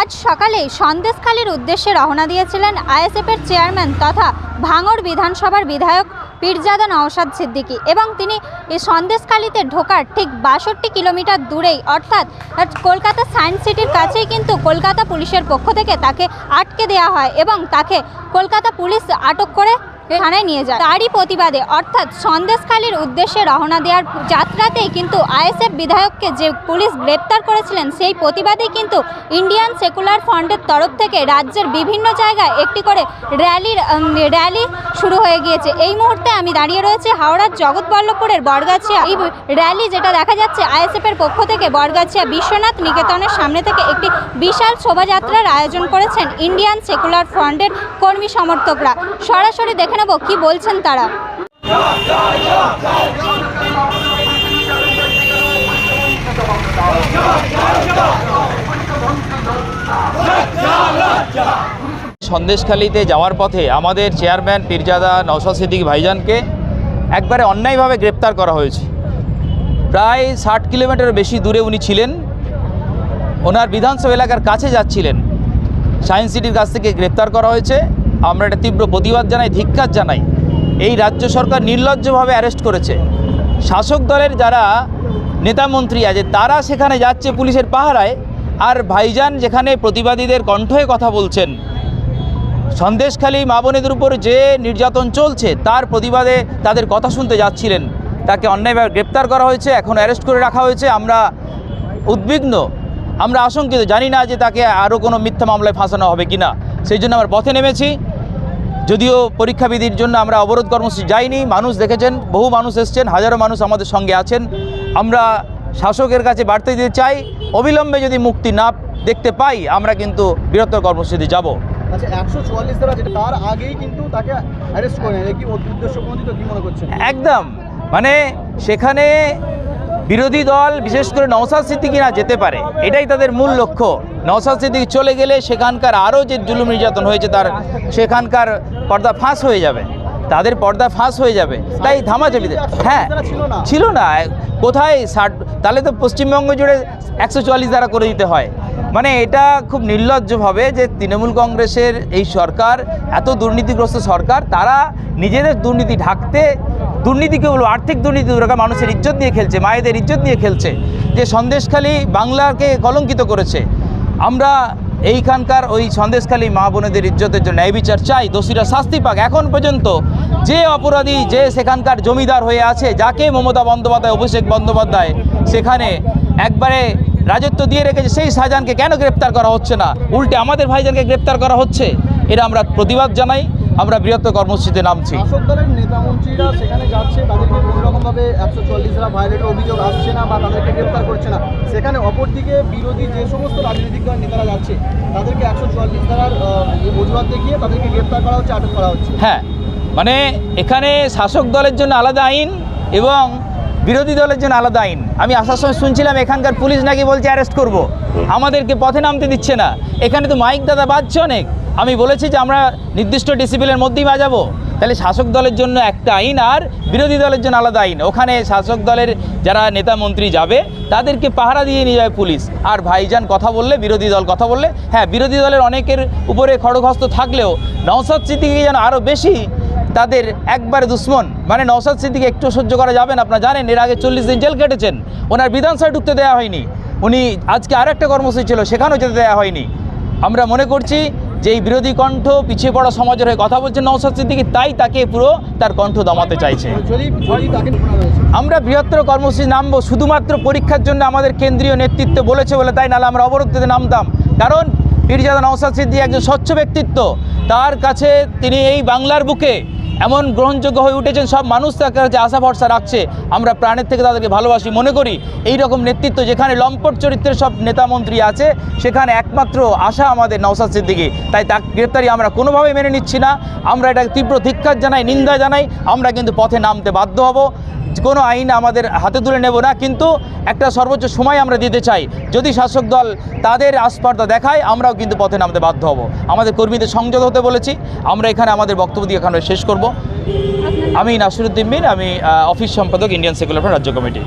আজ সকালেই সন্দেশখালীর উদ্দেশ্যে রওনা দিয়েছিলেন আইএসএফের চেয়ারম্যান তথা ভাঙড় বিধানসভার বিধায়ক পীরজাদা নওশাদ সিদ্দিকী এবং তিনি এই সন্দেশখালীতে ঢোকার ঠিক বাষট্টি কিলোমিটার দূরেই, অর্থাৎ কলকাতা সায়েন্স সিটির কাছেই কিন্তু কলকাতা পুলিশের পক্ষ থেকে তাকে আটকে দেওয়া হয় এবং তাকে কলকাতা পুলিশ আটক করে থানায় নিয়ে যায়। তারই প্রতিবাদে, অর্থাৎ সন্দেশখালীর উদ্দেশ্যে রওনা দেওয়ার যাত্রাতেই কিন্তু আইএসএফ বিধায়ককে যে পুলিশ গ্রেপ্তার করেছিলেন, সেই প্রতিবাদেই কিন্তু ইন্ডিয়ান সেকুলার ফ্রন্টের তরফ থেকে রাজ্যের বিভিন্ন জায়গায় একটি করে র্যালির র্যালি শুরু হয়ে গিয়েছে। এই মুহূর্তে আমি দাঁড়িয়ে রয়েছে হাওড়ার জগৎবল্লভপুরের বরগাছিয়া এই র্যালি যেটা দেখা যাচ্ছে আইএসএফের পক্ষ থেকে বরগাছিয়া বিশ্বনাথ নিকেতনের সামনে থেকে একটি বিশাল শোভাযাত্রার আয়োজন করেছেন ইন্ডিয়ান সেকুলার ফ্রন্টের কর্মী সমর্থকরা। সরাসরি দেখে নেব কি বলছেন তারা? সন্দেশখালিতে যাওয়ার পথে আমাদের চেয়ারম্যান পীরজাদা নওশাদ সিদ্দিক ভাইজানকে একবারে অন্যায়ভাবে গ্রেপ্তার করা হয়েছে। প্রায় ষাট কিলোমিটার বেশি দূরে উনি ছিলেন। ওনার বিধানসভা এলাকার কাছে যাচ্ছিলেন। সায়েন্স সিটির কাছ থেকে গ্রেপ্তার করা হয়েছে। আমরা একটা তীব্র প্রতিবাদ জানাই, ধিক্কার জানাই। এই রাজ্য সরকার নির্লজ্জভাবে অ্যারেস্ট করেছে। শাসক দলের যারা নেতামন্ত্রী আছে, তারা সেখানে যাচ্ছে পুলিশের পাহারায়, আর ভাইজান যেখানে প্রতিবাদীদের কণ্ঠ কথা বলছেন, সন্দেশখালী মা বোনেদের উপর যে নির্যাতন চলছে, তার প্রতিবাদে তাদের কথা শুনতে যাচ্ছিলেন। তাকে অন্যায়ভাবে গ্রেপ্তার করা হয়েছে, এখন অ্যারেস্ট করে রাখা হয়েছে। আমরা উদ্বিগ্ন, আমরা আশঙ্কিত, জানি না যে তাকে আরও কোনো মিথ্যা মামলায় ফাঁসানো হবে কি না সেই জন্য আমরা পথে নেমেছি। যদিও পরীক্ষা বিধির জন্য আমরা অবরোধ কর্মসূচি যাইনি মানুষ দেখেছেন বহু মানুষ এসছেন হাজারো মানুষ আমাদের সঙ্গে আছেন। আমরা শাসকের কাছে বার্তা দিতে চাই অবিলম্বে যদি মুক্তি না দেখতে পাই আমরা কিন্তু বৃহত্তর কর্মসূচিতে যাব। আচ্ছা একদম। মানে সেখানে বিরোধী দল, বিশেষ করে নওসাদ সিদ্দিকি না যেতে পারে। এটাই তাদের মূল লক্ষ্য। নওসাদ সিদ্দিকি চলে গেলে সেখানকার আরও যে জুলুম নির্যাতন হয়েছে, তার সেখানকার পর্দা ফাঁস হয়ে যাবে। তাদের পর্দা ফাঁস হয়ে যাবে। তাই ধামাচাপিতে হ্যাঁ ছিল না ছিল না। কোথায় ষাট, তাহলে তো পশ্চিমবঙ্গ জুড়ে একশো চুয়াল্লিশ দ্বারা করে দিতে হয়। মানে এটা খুব নির্লজ্জভাবে যে তৃণমূল কংগ্রেসের এই সরকার, এত দুর্নীতিগ্রস্ত সরকার, তারা নিজেদের দুর্নীতি ঢাকতে দুর্নীতিকে বলব আর্থিক দুর্নীতি দূরকা মানুষের ইজ্জত নিয়ে খেলছে, মায়েদের ইজ্জত নিয়ে খেলছে। যে সন্দেশখালী বাংলাকে কলঙ্কিত করেছে, আমরা এইখানকার ওই সন্দেশখালী মা বোনেদের ইজ্জতের জন্য ন্যায় বিচার চাই, দোষীরা শাস্তি পাক। এখন পর্যন্ত যে অপরাধী, যে সেখানকার জমিদার হয়ে আছে, যাকে মমতা বন্দ্যোপাধ্যায়, অভিষেক বন্দ্যোপাধ্যায় সেখানে একবারে রাজত্ব দিয়ে রেখেছে, সেই শাহজাহানকে কেন গ্রেপ্তার করা হচ্ছে না? উল্টে আমাদের ভাইজানকে গ্রেপ্তার করা হচ্ছে? এটা আমরা প্রতিবাদ জানাই। আমরা বৃহত্তর কর্মসূচিতে নামছি। শাসক দলের নেতা মন্ত্রীরা সেখানে যাচ্ছে তাদেরকে কোনো রকমভাবে একশো চুয়াল্লিশ ধারা ভায়োলেটের অভিযোগ আসছে না বা তাদেরকে গ্রেপ্তার করছে না। সেখানে অপরদিকে বিরোধী যে সমস্ত রাজনৈতিক দল নেতারা যাচ্ছে তাদেরকে একশো চুয়াল্লিশ ধারার আহ, অজুহাত দেখিয়ে তাদেরকে গ্রেপ্তার করা হচ্ছে আটক করা হচ্ছে। হ্যাঁ মানে এখানে শাসক দলের জন্য আলাদা আইন এবং বিরোধী দলের জন্য আলাদা আইন। আমি আসার সময় শুনছিলাম এখানকার পুলিশ নাকি বলছে অ্যারেস্ট করব। আমাদেরকে পথে নামতে দিচ্ছে না। এখানে তো মাইক দাদা বাজছে অনেক। আমি বলেছি যে আমরা নির্দিষ্ট ডিসিপ্লিনের মধ্যেই বাজাবো। তাহলে শাসক দলের জন্য একটা আইন আর বিরোধী দলের জন্য আলাদা আইন। ওখানে শাসক দলের যারা নেতা মন্ত্রী যাবে, তাদেরকে পাহারা দিয়ে নিয়ে যাবে পুলিশ। আর ভাইজান কথা বললে, বিরোধী দল কথা বললে হ্যাঁ বিরোধী দলের অনেকের উপরে খড়গহস্ত থাকলেও নওসাদ সিদ্দিকি যেন আরও বেশি তাদের একবারে দুশ্মন। মানে নওসাদ সিদ্দিকে একটু সহ্য করা যাবে না, আপনারা জানেন, এর আগে চল্লিশ দিন জেল কেটেছেন। ওনার বিধানসভায় ঢুকতে দেওয়া হয়নি। উনি আজকে আর একটা কর্মসূচি ছিল, সেখানেও যেতে দেওয়া হয়নি। আমরা মনে করছি যে এই বিরোধী কণ্ঠ পিছিয়ে পড়া সমাজের হয়ে কথা বলছেন নওসাদ সিদ্দিকি, তাই তাকে পুরো তার কণ্ঠ দমাতে চাইছে। আমরা বৃহত্তর কর্মসূচি নামবো, শুধুমাত্র পরীক্ষার জন্য আমাদের কেন্দ্রীয় নেতৃত্ব বলেছে বলে তাই নাহলে আমরা অবরোধ দিতে নামতাম। কারণ পীরজাদা নওসাদ সিদ্দিক একজন স্বচ্ছ ব্যক্তিত্ব। তার কাছে তিনি এই বাংলার বুকে এমন গ্রহণযোগ্য হয়ে উঠেছেন সব মানুষ তার যে আশা ভরসা রাখছে। আমরা প্রাণের থেকে তাদেরকে ভালোবাসি। মনে করি এই রকম নেতৃত্ব যেখানে লম্পট চরিত্রের সব নেতা মন্ত্রী আছে, সেখানে একমাত্র আশা আমাদের নওসাদ সিদ্দিকি। তাই তার গ্রেপ্তারি আমরা কোনোভাবেই মেনে নিচ্ছি না। আমরা এটাকে তীব্র ধিক্ষার জানাই, নিন্দা জানাই। আমরা কিন্তু পথে নামতে বাধ্য হব। কোনো আইন আমাদের হাতে তুলে নেব না, কিন্তু একটা সর্বোচ্চ সময় আমরা দিতে চাই। যদি শাসক দল তাদের আস্পর্ধা দেখায়, আমরাও কিন্তু পথে নামতে বাধ্য হব। আমাদের কর্মীদের সংযত হতে বলেছি। আমরা এখানে আমাদের বক্তব্য দিয়ে এখানে শেষ করব। আমি নাসিরুদ্দিন মিন আমি অফিস সম্পাদক, ইন্ডিয়ান সেকুলার রাজ্য কমিটি।